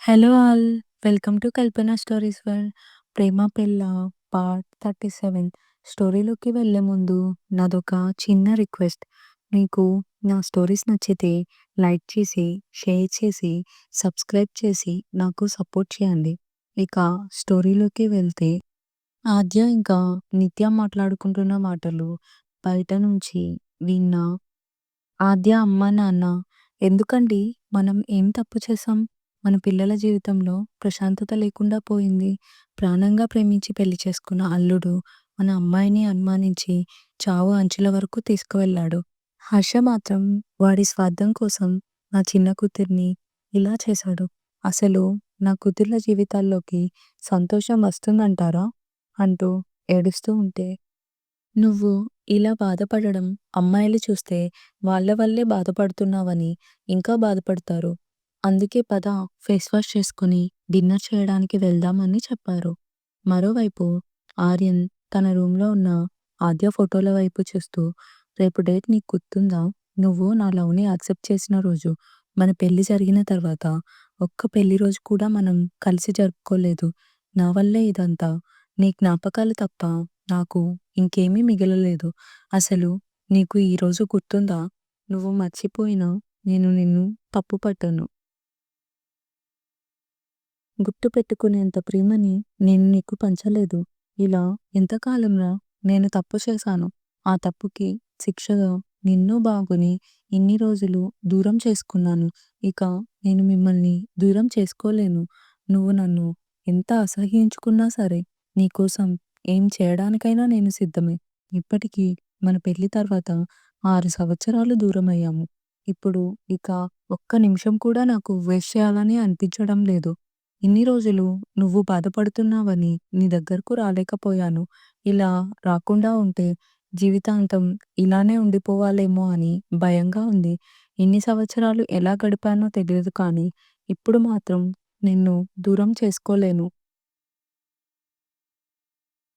Hello all! Welcome to Kalpana stories world. 'ప్రేమ పెళ్ళ' part 37 స్టోరీలోకి వెళ్ళే ముందు నాదొక చిన్న రిక్వెస్ట్. మీకు నా స్టోరీస్ నచ్చితే లైక్ చేసి, షేర్ చేసి, సబ్స్క్రైబ్ చేసి నాకు సపోర్ట్ చేయండి. ఇక స్టోరీలోకి వెళ్తే ఆద్య ఇంకా నిత్య మాట్లాడుకుంటున్న మాటలు బయట నుంచి విన్న ఆద్య అమ్మ నాన్న ఎందుకండి మనం ఏం తప్పు చేసాం మన పిల్లల జీవితంలో ప్రశాంతత లేకుండా పోయింది. ప్రాణంగా ప్రేమించి పెళ్ళి చేసుకున్న అల్లుడు మన అమ్మాయిని అనుమానించి చావు అంచుల వరకు తీసుకువెళ్ళాడు. హర్ష మాత్రం వాడి స్వార్థం కోసం నా చిన్న కూతుర్ని ఇలా చేశాడు. అసలు నా కూతుర్ల జీవితాల్లోకి సంతోషం వస్తుందంటారా? అంటూ ఏడుస్తూ ఉంటే నువ్వు ఇలా బాధపడడం అమ్మాయిలు చూస్తే వాళ్ళ వల్లే బాధపడుతున్నావని ఇంకా బాధపడతారు. అందుకే పద ఫేస్ వాష్ చేసుకుని డిన్నర్ చేయడానికి వెళ్దామని చెప్పారు. మరోవైపు ఆర్యన్ తన రూమ్‌లో ఉన్న ఆద్య ఫోటోల వైపు చూస్తూ రేపు డేట్ నీకు గుర్తుందా? నువ్వు నా లవ్‌ని యాక్సెప్ట్ చేసిన రోజు. మన పెళ్ళి జరిగిన తర్వాత ఒక్క పెళ్ళి రోజు కూడా మనం కలిసి జరుపుకోలేదు. నా వల్లే ఇదంతా. నీ జ్ఞాపకాలు తప్ప నాకు ఇంకేమీ మిగలలేదు. అసలు నీకు ఈ రోజు గుర్తుందా? నువ్వు మర్చిపోయినా నేను నిన్ను తప్పు పట్టను. గుర్తుపెట్టుకునేంత ప్రేమని నేను నీకు పంచలేదు. ఇలా ఎంతకాలంరా నేను తప్పు చేశాను. ఆ తప్పుకి శిక్షగా నిన్ను బాగుని ఇన్ని రోజులు దూరం చేసుకున్నాను. ఇక నేను మిమ్మల్ని దూరం చేసుకోలేను. నువ్వు నన్ను ఎంత అసహ్యించుకున్నా సరే నీకోసం ఏం చేయడానికైనా నేను సిద్ధమే. ఇప్పటికీ మన పెళ్ళి తర్వాత ఆరు సంవత్సరాలు దూరమయ్యాము. ఇప్పుడు ఇక ఒక్క నిమిషం కూడా నాకు వేస్ట్ చేయాలని అనిపించడం లేదు. ఇన్ని రోజులు నువ్వు బాధపడుతున్నావని నీ దగ్గరకు రాలేకపోయాను. ఇలా రాకుండా ఉంటే జీవితాంతం ఇలానే ఉండిపోవాలేమో అని భయంగా ఉంది. ఇన్ని సంవత్సరాలు ఎలా గడిపానో తెలియదు కానీ ఇప్పుడు మాత్రం నిన్ను దూరం చేసుకోలేను.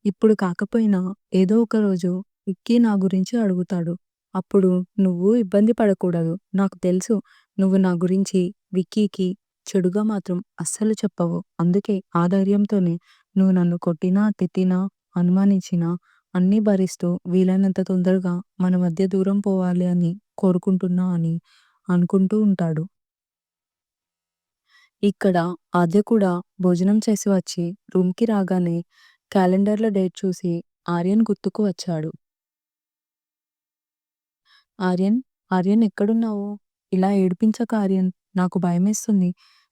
ఇప్పుడు కాకపోయినా ఏదో ఒక రోజు విక్కీ నా గురించి అడుగుతాడు. అప్పుడు నువ్వు ఇబ్బంది పడకూడదు. నాకు తెలుసు నువ్వు నా గురించి విక్కీకి చెడుగా మాత్రం అస్సలు చెప్పవు. అందుకే ఆ ధైర్యంతోనే నువ్వు నన్ను కొట్టినా, తిట్టినా, అనుమానించినా అన్నీ భరిస్తూ వీలైనంత తొందరగా మన మధ్య దూరం పోవాలి అని కోరుకుంటున్నా అని అనుకుంటూ ఉంటాడు. ఇక్కడ ఆద్య కూడా భోజనం చేసి వచ్చి రూమ్‌కి రాగానే క్యాలెండర్‌లో డేట్ చూసి ఆర్యన్ గుర్తుకు వచ్చాడు. ఆర్యన్! ఆర్యన్ ఎక్కడున్నావు? ఇలా ఏడిపించకు ఆర్యన్. నాకు భయమేస్తుంది.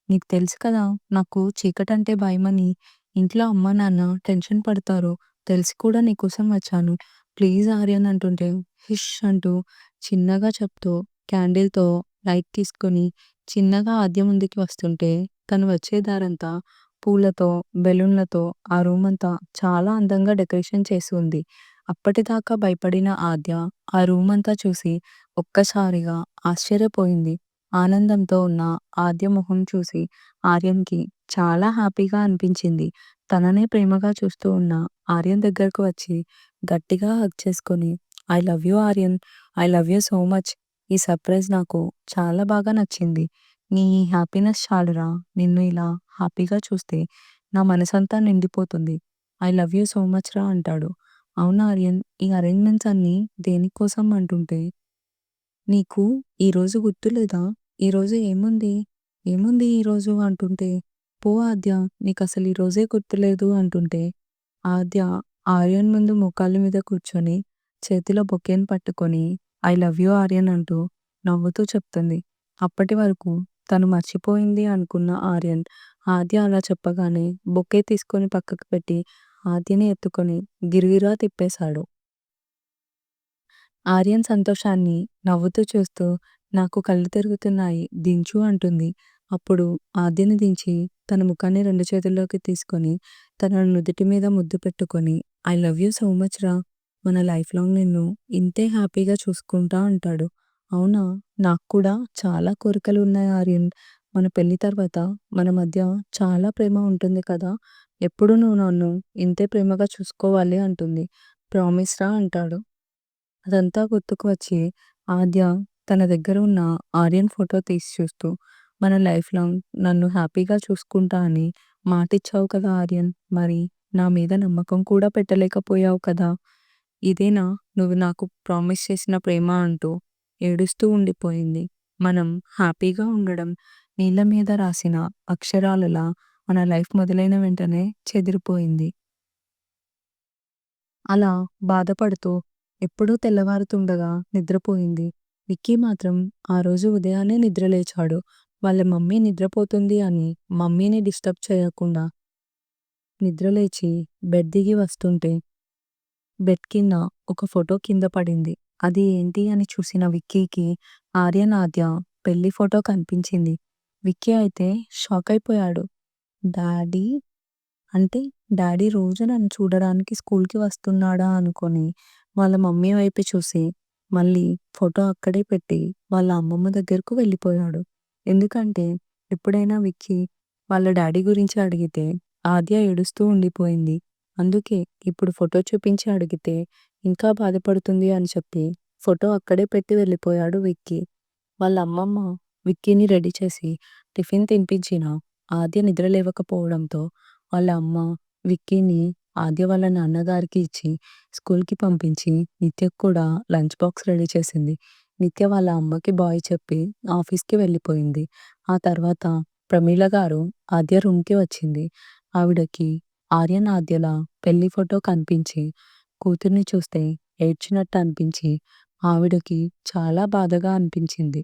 నీకు తెలుసు కదా నాకు చీకటంటే భయమని. ఇంట్లో అమ్మా నాన్న టెన్షన్ పడతారు. తెలిసి కూడా నీకోసం వచ్చాను. ప్లీజ్ ఆర్యన్ అంటుంటే హిష్ అంటూ చిన్నగా చెప్తూ క్యాండిల్‌తో లైట్ తీసుకొని చిన్నగా ఆద్య ముందుకి వస్తుంటే తను వచ్చే దారంతా పూలతో, బెలూన్లతో ఆ రూమంతా చాలా అందంగా డెకరేషన్ చేసి ఉంది. అప్పటిదాకా భయపడిన ఆద్య ఆ రూమంతా చూసి ఒక్కసారిగా ఆశ్చర్యపోయింది. ఆనందంతో ఉన్న ఆద్య మొహం చూసి ఆర్యన్‌కి చాలా హ్యాపీగా అనిపించింది. తననే ప్రేమగా చూస్తూ ఉన్న ఆర్యన్ దగ్గరకు వచ్చి గట్టిగా హగ్ చేసుకొని I love you Aryan. I love you so much. ఈ సర్ప్రైజ్ నాకు చాలా బాగా నచ్చింది. నీ ఈ హ్యాపీనెస్ చాలురా. నిన్ను ఇలా హ్యాపీగా చూస్తే నా మనసంతా నిండిపోతుంది. I love you so much రా అంటాడు. అవును ఆర్యన్ ఈ అరేంజ్‌మెంట్స్ అన్నీ దేనికోసం అంటుంటే నీకు ఈరోజు గుర్తులేదా? ఈరోజు ఏముంది? ఏముంది ఈరోజు అంటుంటే పో ఆద్య నీకు అసలు ఈరోజే గుర్తులేదు అంటుంటే ఆద్య ఆర్యన్ ముందు మోకాళ్ళ మీద కూర్చొని చేతిలో బొకేని పట్టుకొని ఐ లవ్ యూ ఆర్యన్ అంటూ నవ్వుతూ చెప్తుంది. అప్పటి వరకు తను మర్చిపోయింది అనుకున్న ఆర్యన్ ఆద్య అలా చెప్పగానే బొకే తీసుకొని పక్కకు పెట్టి ఆద్యని ఎత్తుకొని గిరిగిరా తిప్పేశాడు. ఆర్యన్ సంతోషాన్ని నవ్వుతూ చూస్తూ నాకు కళ్ళు తిరుగుతున్నాయి దించు అంటుంది. అప్పుడు ఆద్యని దించి తన ముఖాన్ని రెండు చేతుల్లోకి తీసుకొని తన నుదిటి మీద ముద్దు పెట్టుకొని I love you so much రా. మన లైఫ్ లాంగ్ నిన్ను ఇంతే హ్యాపీగా చూసుకుంటా అంటాడు. అవునా! నాకు కూడా చాలా కోరికలు ఉన్నాయి ఆర్యన్. మన పెళ్ళి తర్వాత మన మధ్య చాలా ప్రేమ ఉంటుంది కదా! ఎప్పుడూ నువ్వు నన్ను ఇంతే ప్రేమగా చూసుకోవాలి అంటుంది. ప్రామిస్ రా అంటాడు. అదంతా గుర్తుకు వచ్చి ఆద్య తన దగ్గర ఉన్న ఆర్యన్ ఫోటో తీసి చూస్తూ మన లైఫ్ లాంగ్ నన్ను హ్యాపీగా చూసుకుంటా అని మాటిచ్చావు కదా ఆర్యన్. మరి నా మీద నమ్మకం కూడా పెట్టలేకపోయావు కదా! ఇదేనా నువ్వు నాకు ప్రామిస్ చేసిన ప్రేమ అంటూ ఏడుస్తూ ఉండిపోయింది. మనం హ్యాపీగా ఉండడం నీళ్ళ మీద రాసిన అక్షరాలలా మన లైఫ్ మొదలైన వెంటనే చెదిరిపోయింది. అలా బాధపడుతూ ఎప్పుడూ తెల్లవారుతుండగా నిద్రపోయింది. విక్కీ మాత్రం ఆ రోజు ఉదయాన్నే నిద్రలేచాడు. వాళ్ళ మమ్మీ నిద్రపోతుంది అని మమ్మీని డిస్టర్బ్ చేయకుండా నిద్రలేచి బెడ్ దిగి వస్తుంటే బెడ్ కింద ఒక ఫోటో కింద పడింది. అది ఏంటి అని చూసిన విక్కీకి ఆర్యనాద్య పెళ్ళి ఫోటో కనిపించింది. విక్కీ అయితే షాకయిపోయాడు. డాడీ అంటే డాడీ రోజు నన్ను చూడడానికి స్కూల్‌కి వస్తున్నాడా అనుకుని వాళ్ళ మమ్మీ వైపు చూసి మళ్ళీ ఫోటో అక్కడే పెట్టి వాళ్ళ అమ్మమ్మ దగ్గరకు వెళ్ళిపోయాడు. ఎందుకంటే ఎప్పుడైనా విక్కీ వాళ్ళ డాడీ గురించి అడిగితే ఆద్య ఏడుస్తూ ఉండిపోయింది. అందుకే ఇప్పుడు ఫోటో చూపించి అడిగితే ఇంకా బాధపడుతుంది అని చెప్పి ఫోటో అక్కడే పెట్టి వెళ్ళిపోయాడు విక్కీ. వాళ్ళ అమ్మమ్మ విక్కీని రెడీ చేసి టిఫిన్ తినిపించినా ఆద్య నిద్ర లేవకపోవడంతో వాళ్ళ అమ్మ విక్కీని ఆద్య వాళ్ళ నాన్నగారికి ఇచ్చి స్కూల్‌కి పంపించి నిత్యకి కూడా లంచ్ బాక్స్ రెడీ చేసింది. నిత్య వాళ్ళ అమ్మకి బాయ్ చెప్పి ఆఫీస్‌కి వెళ్ళిపోయింది. ఆ తర్వాత ప్రమీల గారు ఆద్య రూమ్‌కి వచ్చింది. ఆవిడకి ఆర్యన్, ఆద్యల పెళ్ళి ఫోటో కనిపించి కూతుర్ని చూస్తే ఏడ్చినట్టు అనిపించి ఆవిడకి చాలా బాధగా అనిపించింది.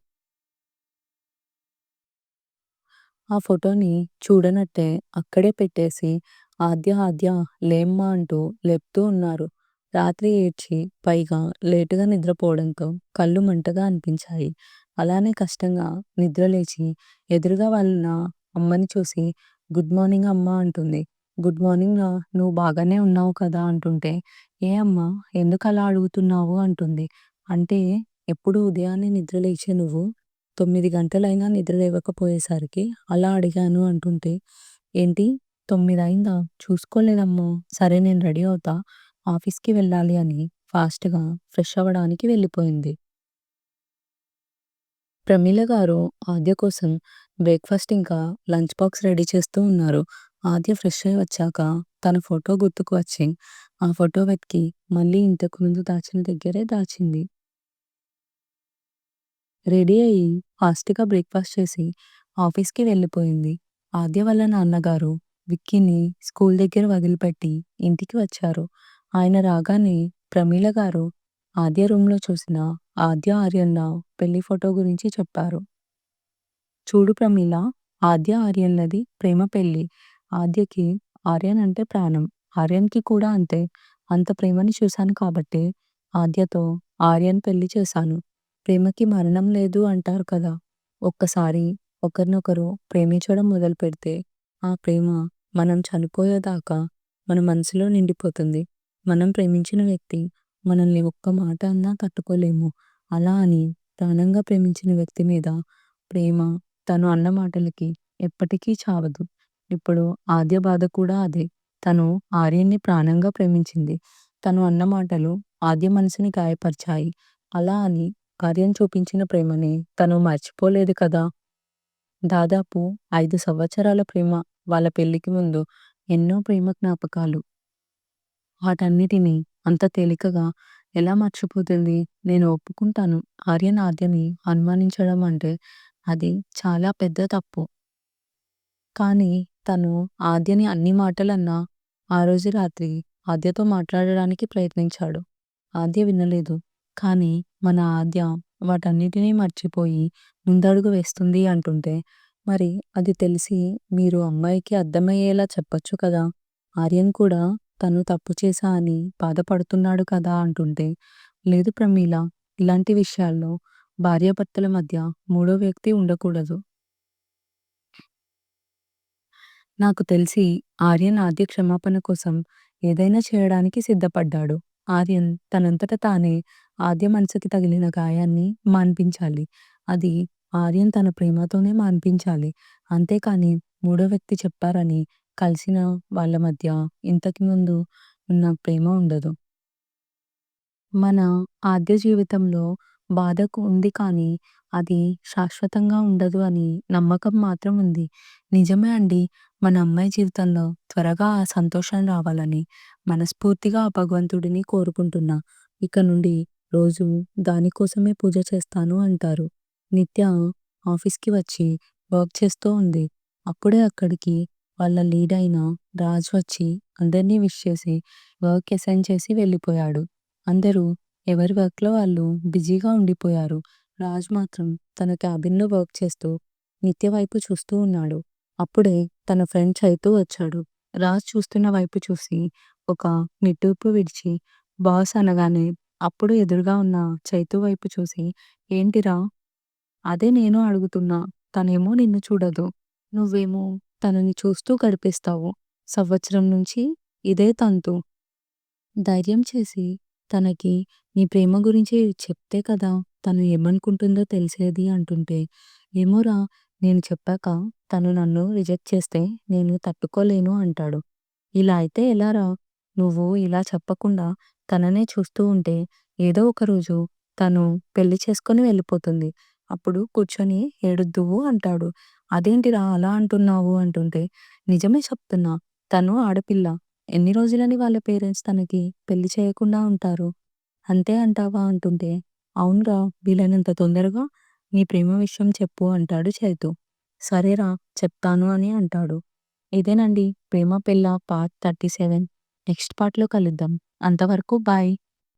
ఆ ఫోటోని చూడనట్టే అక్కడే పెట్టేసి ఆద్య, ఆద్య లేమ్మా అంటూ లేపుతూ ఉన్నారు. రాత్రి ఏడ్చి పైగా లేటుగా నిద్రపోవడంతో కళ్ళు మంటగా అనిపించాయి. అలానే కష్టంగా నిద్రలేచి ఎదురుగా వాళ్ళ అమ్మని చూసి గుడ్ మార్నింగ్ అమ్మా అంటుంది. గుడ్ మార్నింగ్ రా! నువ్వు బాగానే ఉన్నావు కదా అంటుంటే ఏ అమ్మా ఎందుకలా అడుగుతున్నావు అంటుంది. అంటే ఎప్పుడూ ఉదయాన్నే నిద్రలేచే నువ్వు తొమ్మిది గంటలైనా నిద్ర లేవకపోయేసరికి అలా అడిగాను అంటుంటే ఏంటి తొమ్మిదయిందా చూసుకోలేదమ్మో సరే నేను రెడీ అవుతా ఆఫీస్‌కి వెళ్ళాలి అని ఫాస్ట్‌గా ఫ్రెష్ అవ్వడానికి వెళ్ళిపోయింది. ప్రమీల గారు ఆద్య కోసం బ్రేక్‌ఫాస్ట్ ఇంకా లంచ్ బాక్స్ రెడీ చేస్తూ ఉన్నారు. ఆద్య ఫ్రెష్ అయ్యి వచ్చాక తన ఫోటో గుర్తుకు వచ్చి ఆ ఫోటో వెతికి మళ్ళీ ఇంతకు ముందు దాచిన దగ్గరే దాచింది. రెడీ అయ్యి ఫాస్ట్‌గా బ్రేక్‌ఫాస్ట్ చేసి ఆఫీస్‌కి వెళ్ళిపోయింది. ఆద్య వాళ్ళ నాన్నగారు విక్కీని స్కూల్ దగ్గర వదిలిపెట్టి ఇంటికి వచ్చారు. ఆయన రాగానే ప్రమీల గారు ఆద్య రూమ్‌లో చూసిన ఆద్య, ఆర్యన్‌ల పెళ్ళి ఫోటో గురించి చెప్పారు. చూడు ప్రమీల ఆద్య, ఆర్యన్‌లది ప్రేమ పెళ్ళి. ఆద్యకి ఆర్యన్ అంటే ప్రాణం. ఆర్యన్‌కి కూడా అంతే. అంత ప్రేమని చూశాను కాబట్టే ఆద్యతో ఆర్యన్ పెళ్ళి చేశాను. ప్రేమకి మరణం లేదు అంటారు కదా! ఒక్కసారి ఒకరినొకరు ప్రేమించడం మొదలుపెడితే ఆ ప్రేమ మనం చనిపోయేదాకా మన మనసులో నిండిపోతుంది. మనం ప్రేమించిన వ్యక్తి మనల్ని ఒక్క మాట అన్నా తట్టుకోలేము. అలా అని ప్రాణంగా ప్రేమించిన వ్యక్తి మీద ప్రేమ తను అన్న మాటలకి ఎప్పటికీ చావదు. ఇప్పుడు ఆద్య బాధ కూడా అదే. తను ఆర్యన్‌ని ప్రాణంగా ప్రేమించింది. తను అన్న మాటలు ఆద్య మనసుని గాయపరిచాయి. అలా అని ఆర్యన్ చూపించిన ప్రేమని తను మర్చిపోలేదు కదా! దాదాపు ఐదు సంవత్సరాల ప్రేమ. వాళ్ళ పెళ్ళికి ముందు ఎన్నో ప్రేమ జ్ఞాపకాలు. వాటన్నిటిని అంత తేలికగా ఎలా మర్చిపోతుంది? నేను ఒప్పుకుంటాను. ఆర్యన్ ఆద్యని అనుమానించడం అంటే అది చాలా పెద్ద తప్పు. కానీ తను ఆద్యని అన్ని మాటలన్నా ఆ రోజు రాత్రి ఆద్యతో మాట్లాడడానికి ప్రయత్నించాడు. ఆద్య వినలేదు. కానీ మన ఆద్య వాటన్నిటినీ మర్చిపోయి ముందడుగు వేస్తుంది అంటుంటే మరి అది తెలిసి మీరు అమ్మాయికి అర్థమయ్యేలా చెప్పొచ్చు కదా! ఆర్యన్ కూడా తను తప్పు చేశా అని బాధపడుతున్నాడు కదా అంటుంటే లేదు ప్రమీల ఇలాంటి విషయాల్లో భార్యాభర్తల మధ్య మూడో వ్యక్తి ఉండకూడదు. నాకు తెలిసి ఆర్యన్ ఆద్య క్షమాపణ కోసం ఏదైనా చేయడానికి సిద్ధపడ్డాడు. ఆర్యన్ తనంతట తానే ఆద్య మనసుకి తగిలిన గాయాన్ని మాన్పించాలి. అది ఆర్యన్ తన ప్రేమతోనే మాన్పించాలి. అంతేకానీ మూడో వ్యక్తి చెప్పారని కలిసిన వాళ్ళ మధ్య ఇంతకు ముందు ఉన్న ప్రేమ ఉండదు. మన ఆద్య జీవితంలో బాధకు ఉంది కానీ అది శాశ్వతంగా ఉండదు అని నమ్మకం మాత్రం ఉంది. నిజమే అండి. మన అమ్మాయి జీవితంలో త్వరగా ఆ సంతోషం రావాలని మనస్ఫూర్తిగా ఆ భగవంతుడిని కోరుకుంటున్నా. ఇక నుండి రోజు దాని కోసమే పూజ చేస్తాను అంటారు. నిత్య ఆఫీస్‌కి వచ్చి వర్క్ చేస్తూ ఉంది. అప్పుడే అక్కడికి వాళ్ళ లీడ్ అయిన రాజ్ వచ్చి అందరినీ విష్ చేసి వర్క్ అసైన్ చేసి వెళ్ళిపోయాడు. అందరూ ఎవరి వర్క్‌లో వాళ్ళు బిజీగా ఉండిపోయారు. రాజ్ మాత్రం తన క్యాబిన్‌లో వర్క్ చేస్తూ నిత్య వైపు చూస్తూ ఉన్నాడు. అప్పుడే తన ఫ్రెండ్ చైతూ వచ్చాడు. రాజ్ చూస్తున్న వైపు చూసి ఒక నిట్టూర్పు విడిచి బాస్ అనగానే అప్పుడు ఎదురుగా ఉన్న చైతు వైపు చూసి ఏంటిరా? అదే నేను అడుగుతున్నా. తనేమో నిన్ను చూడదు. నువ్వేమో తనని చూస్తూ గడిపేస్తావు. సంవత్సరం నుంచి ఇదే తంతు. ధైర్యం చేసి తనకి నీ ప్రేమ గురించి చెప్తే కదా తను ఏమనుకుంటుందో తెలిసేది అంటుంటే, ఏమోరా నేను చెప్పాక తను నన్ను రిజెక్ట్ చేస్తే నేను తట్టుకోలేను అంటాడు. ఇలా అయితే ఎలారా? నువ్వు ఇలా చెప్పకుండా తననే చూస్తూ ఉంటే ఏదో ఒకరోజు తను పెళ్ళి చేసుకొని వెళ్ళిపోతుంది. అప్పుడు కూర్చొని ఏడుద్దువు అంటాడు. అదేంటిరా అలా అంటున్నావు అంటుంటే, నిజమే చెప్తున్నా. తను ఆడపిల్ల. ఎన్ని రోజులని వాళ్ళ పేరెంట్స్ తనకి పెళ్ళి చేయకుండా ఉంటారు. అంతే అంటావా అంటుంటే, అవునురా వీలైనంత తొందరగా నీ ప్రేమ విషయం చెప్పు అంటాడు చైతు. సరేరా చెప్తాను అని అంటాడు. ఇదేనండి 'ప్రేమ పెళ్ళ' పార్ట్ 37 నెక్స్ట్ పార్ట్‌లో కలుద్దాం. అంతవరకు బాయ్.